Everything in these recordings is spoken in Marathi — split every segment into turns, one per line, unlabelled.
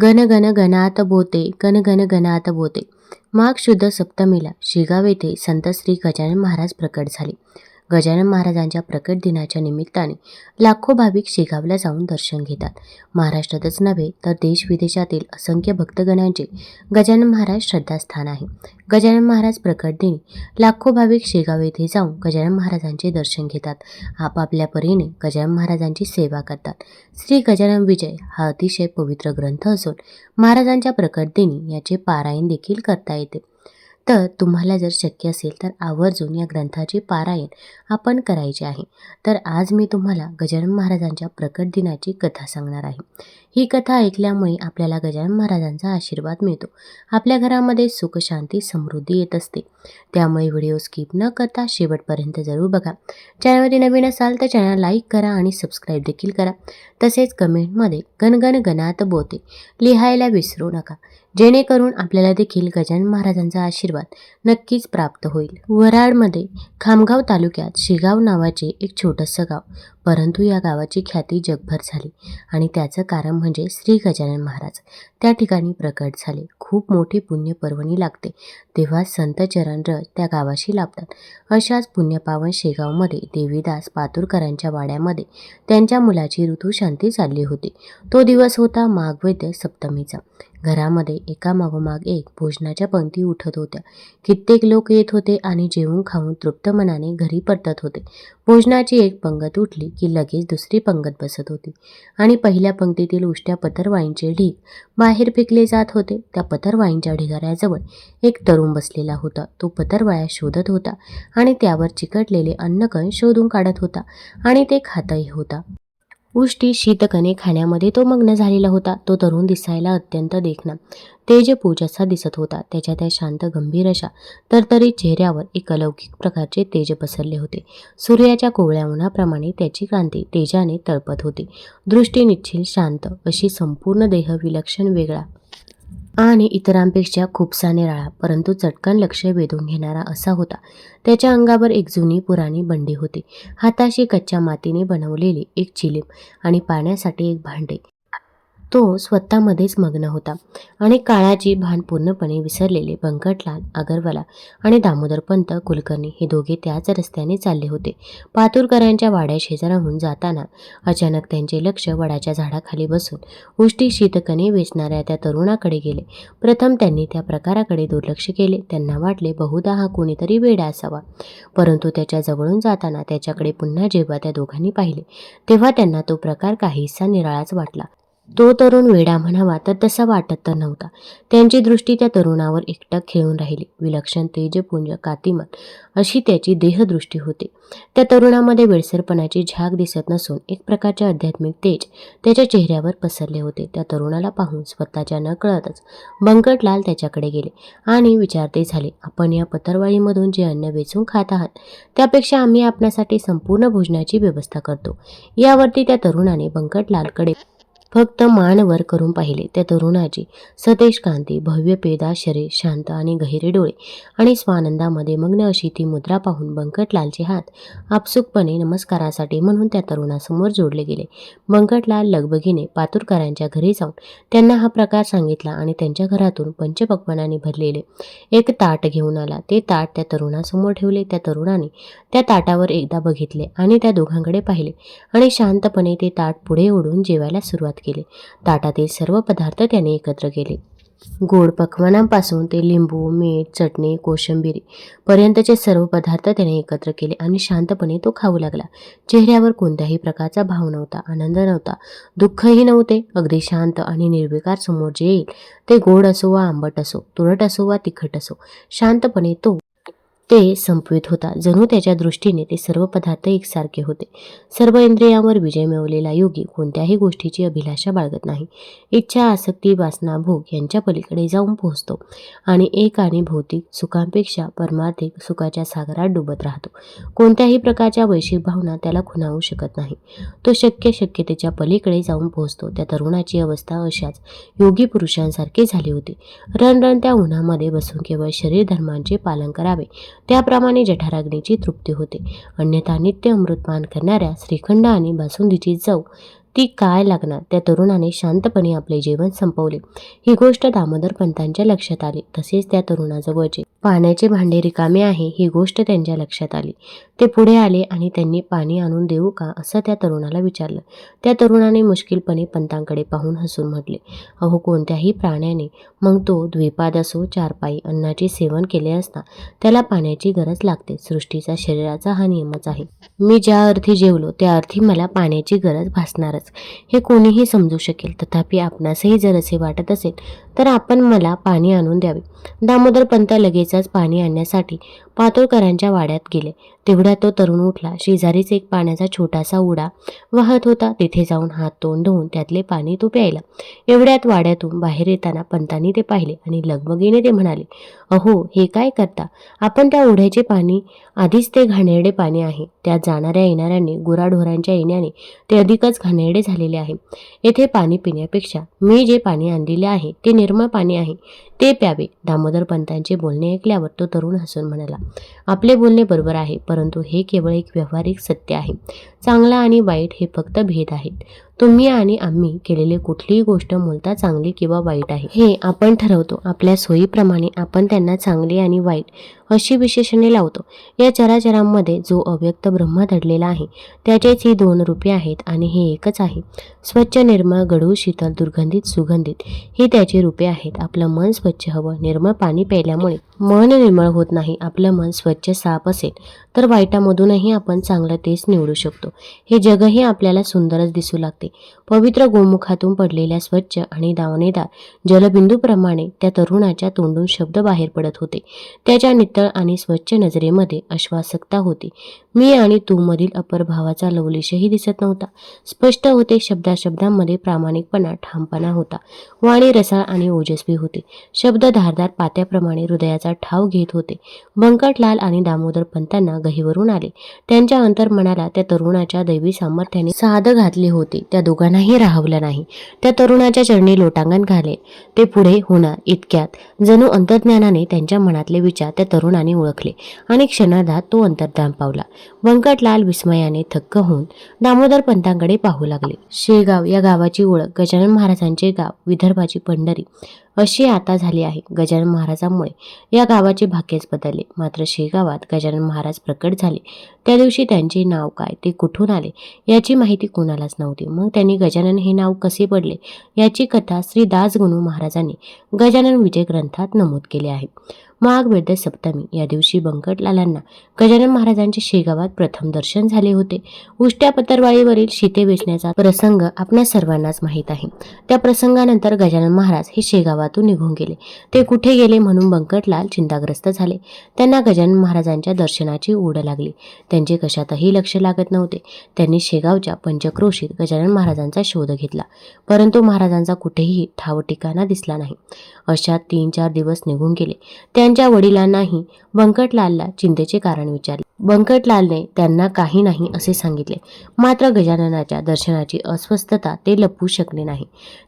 गण गण गणात बोते गण गण गणात बोते. माघ शुद्ध सप्तमीला शिगाव येथे संत श्री गजानन महाराज प्रकट झाले. गजानन महाराजांच्या प्रकट दिनाच्या निमित्ताने लाखो भाविक शेगावला जाऊन दर्शन घेतात. महाराष्ट्रातच नव्हे तर देश विदेशातील असंख्य भक्तगणांचे गजानन महाराज श्रद्धास्थान आहे. गजानन महाराज प्रकट दिनी लाखो भाविक शेगाव येथे जाऊन गजानन महाराजांचे दर्शन घेतात. आपापल्या परीने गजानन महाराजांची सेवा करतात. श्री गजानन विजय हा अतिशय पवित्र ग्रंथ असून महाराजांच्या प्रकट दिनी याचे पारायण देखील करता येते. तर तुम्हाला जर शक्य असेल तर आवर्जून या ग्रंथाचे पारायण आपण करायचे आहे. तर आज मी तुम्हाला गजानन महाराजांच्या प्रकट दिनाची कथा सांगणार आहे. ही कथा ऐकल्यामुळे आपल्याला गजानन महाराजांचा आशीर्वाद मिळतो. आपल्या घरामध्ये सुख शांती समृद्धी येत असते. त्यामुळे व्हिडिओ स्किप न करता शेवटपर्यंत जरूर बघा. चॅनलमध्ये नवीन असाल तर चॅनल लाईक करा आणि सबस्क्राईब देखील करा. तसेच कमेंटमध्ये गणगण गणात बोते लिहायला विसरू नका. जेणेकरून आपल्याला देखील गजानन महाराजांचा आशीर्वाद नक्कीच प्राप्त होईल. वराडमध्ये खामगाव तालुक्यात शिगाव नावाचे एक छोटंसं गाव. परंतु या गावाची ख्याती जगभर झाली आणि त्याचं कारण म्हणजे श्री गजानन महाराज. त्या ठिकाणी प्रकट झाले. खूप मोठी पुण्य पर्वणी लागते. तेव्हा संत चरण त्या गावाशी लाभतात. अशाच पुण्यपावन शेगावमध्ये देवीदास पातुरकरांच्या वाड्यामध्ये त्यांच्या मुलाची ऋतुशांती चालली होती. तो दिवस होता माघवैद्य सप्तमीचा. घरामध्ये एकामागोमाग एक भोजनाच्या पंक्ती उठत होत्या. कित्येक लोक येत होते आणि जेवून खाऊन तृप्त मनाने घरी परतत होते. भोजनाची एक पंगत उठली की लगेच दुसरी पंगत बसत होती. आणि पहिल्या पंक्तीतील उष्ट्या पतरवाईंचे ढीग बाहेर फेकले जात होते. त्या पतरवाईंच्या ढिगाऱ्याजवळ एक तरुण बसलेला होता. तो पतरवाया शोधत होता आणि त्यावर चिकटलेले अन्नकण शोधून काढत होता आणि ते खातही होता. उष्टी शीतकणे खाण्यामध्ये तो मग्न झालेला होता. तो तरुण दिसायला अत्यंत देखणा. तेजपूज असा दिसत होता. त्याच्या त्या शांत गंभीर अशा तरतरी चेहऱ्यावर एक अलौकिक प्रकारचे तेज पसरले होते. सूर्याच्या कोवळ्या उन्हाप्रमाणे त्याची कांती तेजाने तळपत होती. दृष्टी निश्चिल शांत अशी संपूर्ण देह विलक्षण वेगळा आणि इतरांपेक्षा खूपसा निराळा परंतु चटकन लक्ष वेधून घेणारा असा होता. त्याच्या अंगावर एक जुनी पुराणी बंडी होती. हाताशी कच्च्या मातीने बनवलेली एक चिलीम आणि पाण्यासाठी एक भांडे. तो स्वतःमध्येच मग्न होता आणि काळाची भान पूर्णपणे विसरलेले बंकटलाल अगरवाला आणि दामोदरपंत कुलकर्णी हे दोघे त्याच रस्त्याने चालले होते. पातुरकरांच्या वाड्या शेजाराहून जाताना अचानक त्यांचे लक्ष वडाच्या झाडाखाली बसून उष्टी शीतकणे वेचणाऱ्या त्या तरुणाकडे गेले. प्रथम त्यांनी त्या प्रकाराकडे दुर्लक्ष केले. त्यांना वाटले बहुधा हा कोणीतरी वेडा असावा. परंतु त्याच्या जवळून जाताना त्याच्याकडे पुन्हा जेव्हा त्या दोघांनी पाहिले तेव्हा त्यांना तो प्रकार काहीसा निराळाच वाटला. तो तरुण वेडा म्हणावा तर तसा वाटत तर नव्हता. त्यांची दृष्टी त्या तरुणावर एकटक खेळून राहिली. विलक्षण तेजपुंज कातिमान अशी त्याची देहदृष्टी होती. त्या तरुणामध्ये वेळसरपणाची झाक दिसत नसून एक प्रकारचे आध्यात्मिक तेज त्याच्या चेहऱ्यावर पसरले होते. त्या तरुणाला पाहून स्वतःच्या न कळतच बंकटलाल त्याच्याकडे गेले आणि विचारते झाले आपण या पतरवाळीमधून जे अन्न वेचून खात आहात त्यापेक्षा आम्ही आपणासाठी संपूर्ण भोजनाची व्यवस्था करतो. यावरती त्या तरुणाने बंकटलालकडे फक्त मान वर करून पाहिले. त्या तरुणाची सतेज कांती भव्य पेदा शरीर शांत आणि गहिरे डोळे आणि स्वानंदामध्ये मग्न अशी ती मुद्रा पाहून बंकटलालचे हात आपसुकपणे नमस्कारासाठी म्हणून त्या तरुणासमोर जोडले गेले. बंकटलाल लगबगीने पातुरकरांच्या घरी जाऊन त्यांना हा प्रकार सांगितला आणि त्यांच्या घरातून पंचपक्वानाने भरलेले एक ताट घेऊन आला. ते ताट त्या तरुणासमोर ठेवले. त्या तरुणाने त्या ताटावर एकदा बघितले आणि त्या दोघांकडे पाहिले आणि शांतपणे ते ताट पुढे ओढून जेवायला सुरुवात केले. ताटातील सर्व पदार्थ त्याने एकत्र केले. गोड पकवानांपासून ते लिंबू मीठ चटणी कोशिंबिरी पर्यंतचे सर्व पदार्थ त्याने एकत्र केले आणि शांतपणे तो खाऊ लागला. चेहऱ्यावर कोणत्याही प्रकारचा भाव नव्हता आनंद नव्हता दुःखही नव्हते. अगदी शांत आणि निर्विकार समोर जे येईल ते गोड असो वा आंबट असो तुरट असो वा तिखट असो शांतपणे तो ते संपवित होता. जणू त्याच्या दृष्टीने ते सर्व पदार्थ एकसारखे होते. सर्व इंद्रियांवर विजय मिळवलेला योगी कोणत्याही गोष्टीची अभिलाषा बाळगत नाही. इच्छा आसक्ती वासना भोग यांच्या पलीकडे जाऊन पोहोचतो आणि एक आणि भौतिक सुखांपेक्षा परमार्थिक सुखाच्या सागरात डुबत राहतो. कोणत्याही प्रकारच्या वैश्विक भावना त्याला खुणावू शकत नाही. तो शक्य शक्यतेच्या पलीकडे जाऊन पोहोचतो. त्या तरुणाची अवस्था अशाच. योगी पुरुषांसारखी झाली होती. रणरणत्या उन्हामध्ये बसून केवळ शरीर धर्मांचे पालन करावे. त्याप्रमाणे जठराग्नीची तृप्ती होते. अन्यथा नित्य अमृतपान करणाऱ्या श्रीखंड आणि बासुंदीची चव ती काय लागणार? त्या तरुणाने शांतपणे आपले जीवन संपवले. ही गोष्ट दामोदर पंतांच्या लक्षात आली. तसेच त्या तरुणाजवळचे पाण्याचे भांडे रिकामे आहे ही गोष्ट त्यांच्या लक्षात आली. ते पुढे आले आणि त्यांनी पाणी आणून देऊ का असं त्या तरुणाला विचारलं. त्या तरुणाने मुश्किलपणे पंतांकडे पाहून हसून म्हटले अहो कोणत्याही प्राण्याने मग तो द्विपाद असो चारपाई अन्नाचे सेवन केले असता त्याला पाण्याची गरज लागते. सृष्टीचा शरीराचा हा नियमच आहे. मी ज्या अर्थी जेवलो त्या अर्थी मला पाण्याची गरज भासणारच. हे कोणीही समजू शकेल. तथापि आपणासही जर असे वाटत असेल तर आपण मला पाणी आणून द्यावे. दामोदर पंत लगेचच पाणी आणण्यासाठी पातोळकरांच्या वाड्यात गेले. तेवढ्या तो तरुण उठला. शेजारीच एक पाण्याचा छोटासा उडा वाहत होता. तिथे जाऊन हात तोंड धुवून त्यातले पाणी तो प्यायला एवढ्यात वाड्यातून बाहेर येताना पंतांनी ते पाहिले आणि लगबगीने ते म्हणाले अहो हे काय करता? आपण त्या ओढ्याचे पाणी आधीच ते घाणेरडे पाणी आहे. त्यात जाणाऱ्या येणाऱ्यांनी गुराढोरांच्या येण्याने ते अधिकच घाणेरडे झालेले आहे. येथे पाणी पिण्यापेक्षा मी जे पाणी आणलेले आहे ते निर्मळ पाणी आहे. ते प्यावे. दामोदर पंतांचे बोलणे ऐकल्यावर तो तरुण हसून म्हणाला आपले बोलणे बरोबर आहे परंतु हे केवळ एक व्यावहारिक सत्य आहे. चांगला आणि वाईट हे फक्त भेद आहेत. तुम्ही आणि आम्ही केलेली कुठलीही गोष्ट मूलतः चांगली किंवा वाईट आहे. हे आपण ठरवतो. आपल्या सोयीप्रमाणे आपण त्यांना चांगली आणि वाईट अशी विशेषणे लावतो. या चराचरांमध्ये जो अव्यक्त ब्रह्म दडलेला आहे त्याचेच ही दोन रूपे आहेत आणि हे एकच आहे. स्वच्छ निर्मळ गडू शीतल दुर्गंधित सुगंधित ही त्याची रूपे आहेत. आपलं मन स्वच्छ हवं. निर्मळ पाणी प्यायल्यामुळे मन निर्मळ होत नाही. आपलं मन स्वच्छ साफ असेल. तर वाईटामधूनही आपण चांगलं तेच निवडू शकतो. हे जगही आपल्याला सुंदरच दिसू लागते. पवित्र गोमुखातून पडलेल्या स्वच्छ आणि दावणेदार जलबिंदूप्रमाणे त्या तरुणाच्या तोंडून शब्द बाहेर पडत होते. त्याच्या नितळ आणि स्वच्छ नजरेमध्ये आश्वासकता होती. मी आणि तू मधील अपर भावाचा लवलेशही दिसत नव्हता. स्पष्ट होते शब्दाशब्दांमध्ये प्रामाणिकपणा ठामपणा होता. वाणी रसाळ आणि ओजस्वी होती. शब्द धारदार पात्याप्रमाणे हृदयाचा ठाव घेत होते. बंकटलाल आणि दामोदर पंतांना गहीवरून आले. त्यांच्या अंतर्मनाला त्या तरुणाच्या दैवी सामर्थ्याने साध घातले होते. त्या दोघांनाही राहवलं नाही. त्या तरुणाच्या चरणी लोटांगण घाले. ते पुढे होणार इतक्यात. जणू अंतर्ज्ञानाने त्यांच्या मनातले विचार त्या तरुणाने ओळखले आणि क्षणार्धात तो अंतर्धान पावला. बंकटलाल विस्मयाने थक्क होऊन दामोदर पंतांकडे पाहू लागले. शेगाव या गावाची ओळख गजानन महाराजांचे गाव विदर्भाची पंढरी. अशी आता झाली आहे गजानन महाराजांमुळे. या गावाचे भाग्यच बदलले. मात्र शेगावात गजानन महाराज प्रकट झाले. त्या दिवशी त्यांचे नाव काय ते कुठून आले याची माहिती कोणालाच नव्हती. मग त्यांनी गजानन हे नाव कसे पडले याची कथा श्री दासगुणू महाराजांनी गजानन विजय ग्रंथात नमूद केले आहे. माघ सप्तमी. या दिवशी बंकटलालांना गजानन महाराजांचे शेगावात प्रथम दर्शन झाले होते. उष्ट्या पतरवाळीवरील शिते वेचण्याचा प्रसंग आपल्या सर्वांनाच माहीत आहे. त्या प्रसंगानंतर गजानन महाराज हे शेगावातून निघून गेले. ते कुठे गेले म्हणून बंकटलाल चिंताग्रस्त झाले. त्यांना गजानन महाराजांच्या दर्शनाची ओढ लागली. त्यांचे कशातही लक्ष लागत नव्हते. त्यांनी शेगावच्या पंचक्रोशीत गजानन महाराजांचा शोध घेतला. परंतु महाराजांचा कुठेही ठाव ठिकाणा दिसला नाही. अशा तीन चार दिवस निघून गेले. त्यांच्या वडिलांनाही बंकटलालला चिंतेचे कारण विचारले. बंकटलालने त्यांना काही नाही असे सांगितले. मात्र गजाननाच्या दर्शनाची अस्वस्थता ते लपवू शकले नाही.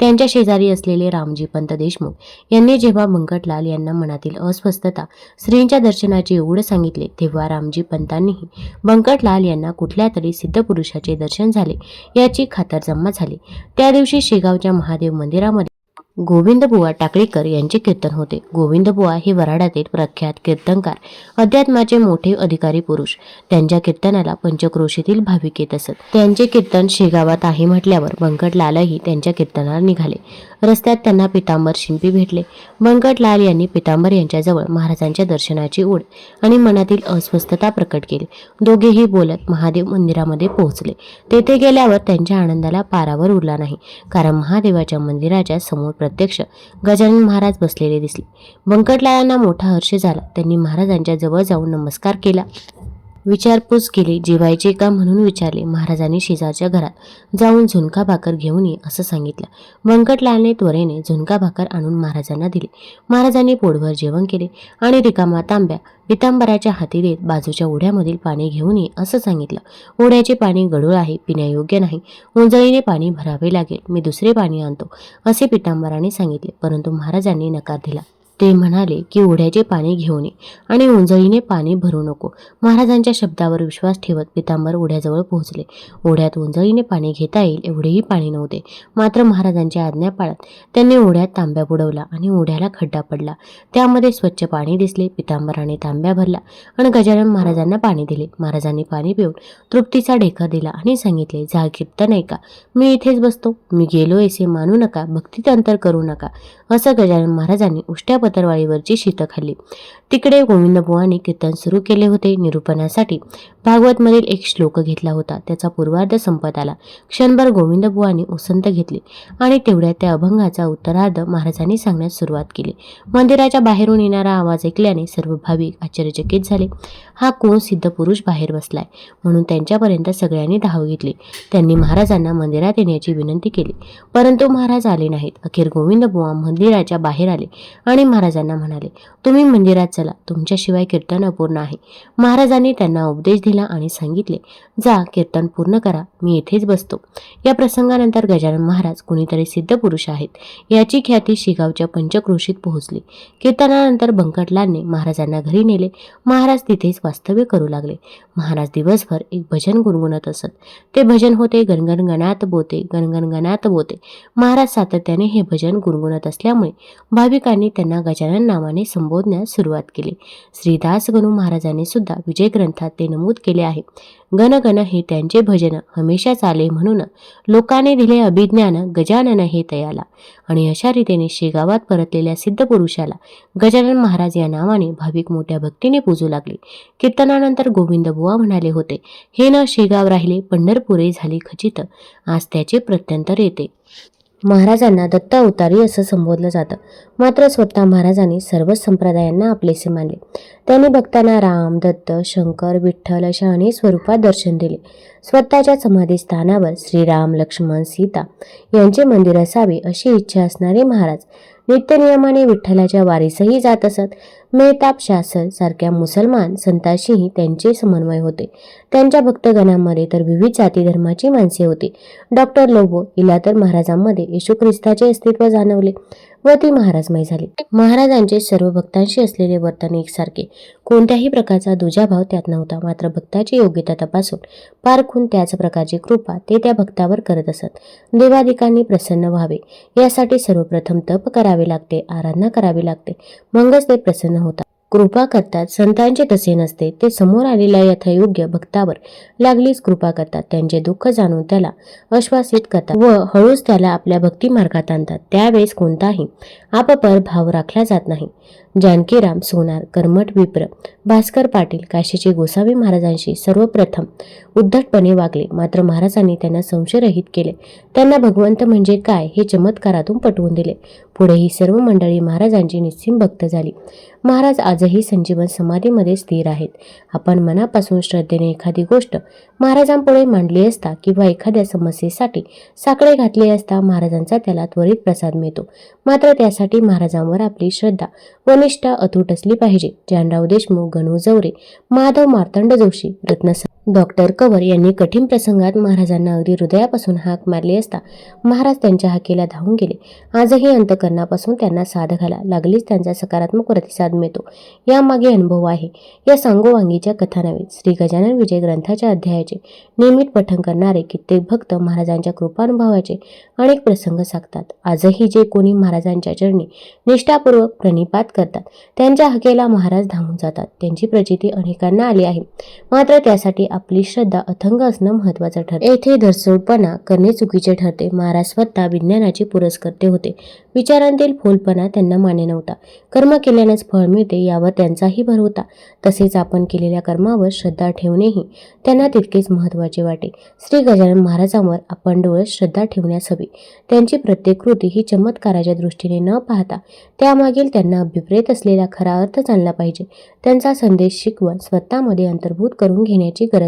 त्यांच्या शेजारी असलेले रामजी पंत देशमुख यांनी जेव्हा बंकटलाल यांना मनातील अस्वस्थता स्त्रींच्या दर्शनाचे एवढं सांगितले तेव्हा रामजी पंतांनीही बंकटलाल यांना कुठल्या तरी सिद्धपुरुषाचे दर्शन झाले याची खातरजम्मा झाली. त्या दिवशी शेगावच्या महादेव मंदिरामध्ये गोविंदबुवा टाकळीकर यांचे कीर्तन होते. गोविंदबुवा हे वराडातील प्रख्यात कीर्तनकार अध्यात्माचे मोठे अधिकारी पुरुष. त्यांच्या कीर्तनाला पंचक्रोशीतील भाविक येत असत. त्यांचे कीर्तन शेगावात आहे म्हटल्यावर बंकटलालही त्यांच्या कीर्तनाला निघाले. रस्त्यात त्यांना पितांबर शिंपी भेटले. बंकटलाल यांनी पितांबर यांच्याजवळ महाराजांच्या दर्शनाची ओढ आणि मनातील अस्वस्थता प्रकट केली. दोघेही बोलत महादेव मंदिरामध्ये पोहोचले. तेथे गेल्यावर त्यांच्या आनंदाला पारावर उरला नाही कारण महादेवाच्या मंदिराच्या समोर प्रत्यक्ष गजानन महाराज बसलेले दिसले. बंकटलालांना मोठा हर्ष झाला. त्यांनी महाराजांच्या जवळ जाऊन नमस्कार केला. विचारपूस केली जेवायचे का? म्हणून विचारले महाराजांनी शेजारच्या घरात जाऊन झुणका भाकर घेऊन ये असं सांगितलं. वंकटलालने त्वरेने झुणका भाकर आणून महाराजांना दिली. महाराजांनी पोटभर जेवण केले आणि रिकामा तांब्या पितांबराच्या हाती देत बाजूच्या ओढ्यामधील पाणी घेऊन ये असं सांगितलं. ओढ्याचे पाणी गढूळ आहे पिण्यायोग्य नाही. उंजळीने पाणी भरावे लागेल. मी दुसरे पाणी आणतो असे पितांबराने सांगितले. परंतु महाराजांनी नकार दिला. ते म्हणाले की ओढ्याचे पाणी घेऊन ये आणि उंजळीने पाणी भरू नको. महाराजांच्या शब्दावर विश्वास ठेवत पितांबर ओढ्याजवळ पोहोचले. ओढ्यात उंजळीने पाणी घेता येईल एवढेही पाणी नव्हते. मात्र महाराजांच्या आज्ञा पाळत त्यांनी ओढ्यात तांब्या बुडवला आणि ओढ्याला खड्डा पडला. त्यामध्ये स्वच्छ पाणी दिसले. पितांबराने तांब्या भरला आणि गजानन महाराजांना पाणी दिले. महाराजांनी पाणी पिऊन तृप्तीचा ढेका दिला आणि सांगितले जा कीर्तन ऐका मी इथेच बसतो. मी गेलो असे मानू नका. भक्तीत अंतर करू नका. असं गजानन महाराजांनी उष्ट्या पतरवाळीवरची शीतं खाल्ली तिकडे गोविंदबुवांनी कीर्तन सुरू केले होते. निरूपणासाठी भागवतमधील एक श्लोक घेतला होता. त्याचा पूर्वार्ध संपत आला. क्षणभर गोविंदबुवांनी उसंत घेतली आणि तेवढ्यात त्या अभंगाचा उत्तरार्ध महाराजांनी सांगण्यास सुरुवात केली. मंदिराच्या बाहेरून येणारा आवाज ऐकल्याने सर्व भाविक आश्चर्यचकित झाले. हा कोण सिद्ध पुरुष बाहेर बसलाय? म्हणून त्यांच्यापर्यंत सगळ्यांनी धाव घेतली. त्यांनी महाराजांना मंदिरात येण्याची विनंती केली. परंतु महाराज आले नाहीत. अखेर गोविंदबुवा मंदिराच्या बाहेर आले आणि महाराजांना म्हणाले तुम्ही मंदिरात चला तुमच्याशिवाय कीर्तन अपूर्ण आहे. महाराजांनी त्यांना उपदेश दिला आणि सांगितले जा कीर्तन पूर्ण करा मी येथेच बसतो. या प्रसंगानंतर गजानन महाराज कुणीतरी सिद्ध पुरुष आहेत याची ख्याती शिगावच्या पंचक्रोशीत पोहोचली. कीर्तनानंतर बंकटलालने महाराजांना घरी नेले. महाराज तिथेच वास्तव्य करू लागले. महाराज दिवसभर एक भजन गुणगुणत असत. ते भजन होते गणगण गणात बोते गणगण गणात बोते. महाराज सातत्याने हे भजन गुणगुणत असल्यामुळे भाविकांनी त्यांना गजानन नावाने संबोधण्यास सुरुवात केली. श्रीदास गणू महाराजांनी सुद्धा विजय ग्रंथात ते नमूद केले आहे. गणगण हे त्यांचे भजन हमेशा चाले म्हणून. लोकांनी दिले अभिज्ञान गजानन हे तयाला आणि अशा रीतीने शेगावात परतलेल्या सिद्ध पुरुषाला गजानन महाराज या नावाने भाविक मोठ्या भक्तीने पूजू लागले. कीर्तनानंतर गोविंद बुवा म्हणाले होते हे न शेगाव राहिले पंढरपुरे झाली खचित. आज त्याचे प्रत्यंतर येते. महाराजांना दत्त अवतारी असं संबोधलं जातं. मात्र स्वतः महाराजांनी सर्वच संप्रदायांना आपलेसे मानले. त्यांनी भक्तांना राम दत्त शंकर विठ्ठल अशा अनेक स्वरूपात दर्शन दिले. स्वतःच्या समाधीस्थानावर श्रीराम लक्ष्मण सीता यांचे मंदिर असावे अशी इच्छा असणारे महाराज नित्यनियमाने विठ्ठलाच्या वारीसही जात असत. मेहताब शासर सारख्या मुसलमान संतांशीही त्यांचे समन्वय होते. त्यांच्या भक्तगणांमध्ये तर विविध जाती धर्माची माणसे होती. डॉक्टर लोबो हिला तर महाराजांमध्ये येशू ख्रिस्ताचे अस्तित्व जाणवले व ती महाराजमय झाली. महाराजांचे सर्व भक्तांशी असलेले वर्तन एकसारखे. कोणत्याही प्रकारचा दुजाभाव त्यात नव्हता. मात्र भक्ताची योग्यता तपासून पारखून त्याच प्रकारची कृपा ते त्या भक्तावर करत असत. देवाधिकांनी प्रसन्न व्हावे. यासाठी सर्वप्रथम तप करावे लागते आराधना करावी लागते. मगच ते प्रसन्न होतात कृपा करतात संतांचे तसे नसते ते समोर आलेल्या यथायोग्य भक्तावर लागलीच कृपा करतात त्यांचे दुःख जाणून त्याला आश्वासित करतात व हळूच त्याला आपल्या भक्ती मार्गात आणतात. त्यावेळेस कोणताही आपपर भाव राखला जात नाही. जानकीराम सोनार कर्मठ विप्र भास्कर पाटील काशीचे गोसावी महाराजांशी सर्वप्रथम उद्धटपणे वागले. मात्र महाराजांनी त्यांना संशयरहित केले. त्यांना भगवंत म्हणजे काय हे चमत्कारातून पटवून दिले. पुढे ही सर्व मंडळी महाराजांची निस्सीम भक्त झाली. महाराज आजही संजीवन समाधीमध्ये स्थिर आहेत. आपण मनापासून श्रद्धेने एखादी गोष्ट महाराजांपुढे मांडली असता किंवा एखाद्या समस्येसाठी साकडे घातले असता महाराजांचा त्याला त्वरित प्रसाद मिळतो. मात्र त्यासाठी महाराजांवर आपली श्रद्धा व निष्ठा अतूट असली पाहिजे. जानराव देशमुख गणू जवरे माधव मार्तंड जोशी रत्न डॉक्टर कवर यांनी कठीण प्रसंगात महाराजांना अगदी हृदयापासून हाक मारली असता महाराज त्यांच्या हाकेला धावून गेले. आजही अंतकरणापासून त्यांना साध घाला. लागलीच त्यांचा सकारात्मक प्रतिसाद मिळतो. यामागे अनुभव आहे. या सांगोवांगीच्या कथा नव्हे श्री गजानन विजय ग्रंथाच्या अध्यायाचे नियमित पठण करणारे कित्येक भक्त महाराजांच्या कृपानुभवाचे अनेक प्रसंग सांगतात. आजही जे कोणी महाराजांच्या चरणी निष्ठापूर्वक प्रणिपात करतात त्यांच्या हकेला महाराज धावून जातात. त्यांची प्रचिती अनेकांना आली आहे. मात्र त्यासाठी आपली श्रद्धा अथंग असणं महत्वाचं ठरते. येथे धरसोडपणा करणे चुकीचे ठरते. महाराज स्वतः विज्ञानाचे पुरस्कर्ते होते. विचारांतील फोलपणा त्यांना मान्य नव्हता. कर्म केल्यानेच फळ मिळते यावर त्यांचाही भर होता. तसेच आपण केलेल्या कर्मावर श्रद्धा ठेवणेही त्यांना तितकेच महत्त्वाचे वाटे. श्री गजानन महाराजांवर आपण डोळस श्रद्धा ठेवण्यास हवी. त्यांची प्रत्येक कृती ही चमत्काराच्या दृष्टीने न पाहता त्यामागील त्यांना अभिप्रेत असलेला खरा अर्थ जाणला पाहिजे. त्यांचा संदेश शिकवण स्वतःमध्ये अंतर्भूत करून घेण्याची गरज